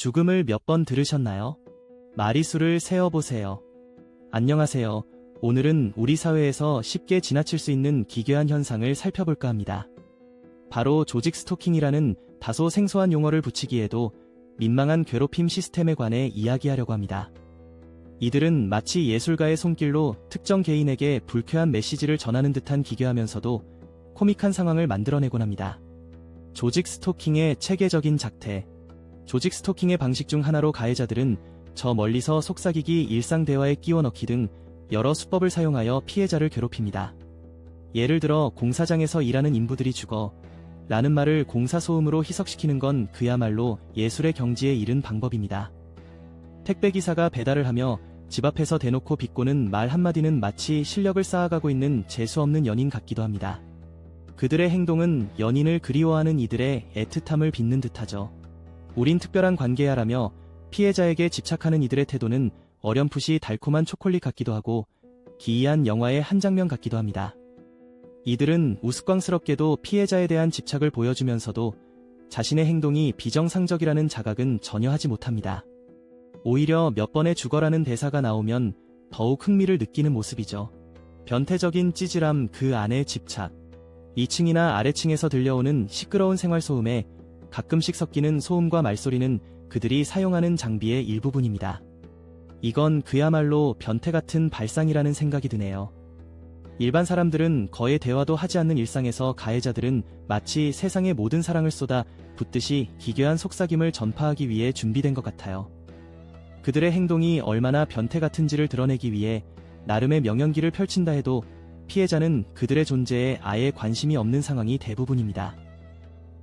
죽음을 몇 번 들으셨나요? 마리수를 세어보세요. 안녕하세요. 오늘은 우리 사회에서 쉽게 지나칠 수 있는 기괴한 현상을 살펴볼까 합니다. 바로 조직 스토킹이라는 다소 생소한 용어를 붙이기에도 민망한 괴롭힘 시스템에 관해 이야기하려고 합니다. 이들은 마치 예술가의 손길로 특정 개인에게 불쾌한 메시지를 전하는 듯한 기괴하면서도 코믹한 상황을 만들어내곤 합니다. 조직 스토킹의 체계적인 작태. 조직 스토킹의 방식 중 하나로 가해자들은 저 멀리서 속삭이기 일상 대화에 끼워 넣기 등 여러 수법을 사용하여 피해자를 괴롭힙니다. 예를 들어 공사장에서 일하는 인부들이 죽어 라는 말을 공사소음으로 희석시키는 건 그야말로 예술의 경지에 이른 방법입니다. 택배기사가 배달을 하며 집 앞에서 대놓고 비꼬는 말 한마디는 마치 실력을 쌓아가고 있는 재수없는 연인 같기도 합니다. 그들의 행동은 연인을 그리워하는 이들의 애틋함을 빚는 듯하죠. 우린 특별한 관계야라며 피해자에게 집착하는 이들의 태도는 어렴풋이 달콤한 초콜릿 같기도 하고 기이한 영화의 한 장면 같기도 합니다. 이들은 우스꽝스럽게도 피해자에 대한 집착을 보여주면서도 자신의 행동이 비정상적이라는 자각은 전혀 하지 못합니다. 오히려 몇 번의 죽어라는 대사가 나오면 더욱 흥미를 느끼는 모습이죠. 변태적인 찌질함 그 안에 집착. 2층이나 아래층에서 들려오는 시끄러운 생활소음에 가끔씩 섞이는 소음과 말소리는 그들이 사용하는 장비의 일부분입니다. 이건 그야말로 변태 같은 발상이라는 생각이 드네요. 일반 사람들은 거의 대화도 하지 않는 일상에서 가해자들은 마치 세상의 모든 사랑을 쏟아 붓듯이 기괴한 속삭임을 전파하기 위해 준비된 것 같아요. 그들의 행동이 얼마나 변태 같은지를 드러내기 위해 나름의 명연기를 펼친다 해도 피해자는 그들의 존재에 아예 관심이 없는 상황이 대부분입니다.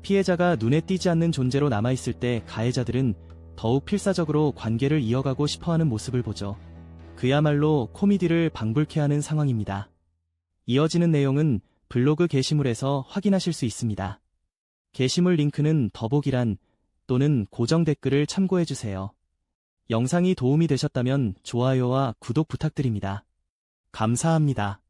피해자가 눈에 띄지 않는 존재로 남아있을 때 가해자들은 더욱 필사적으로 관계를 이어가고 싶어하는 모습을 보죠. 그야말로 코미디를 방불케 하는 상황입니다. 이어지는 내용은 블로그 게시물에서 확인하실 수 있습니다. 게시물 링크는 더보기란 또는 고정 댓글을 참고해주세요. 영상이 도움이 되셨다면 좋아요와 구독 부탁드립니다. 감사합니다.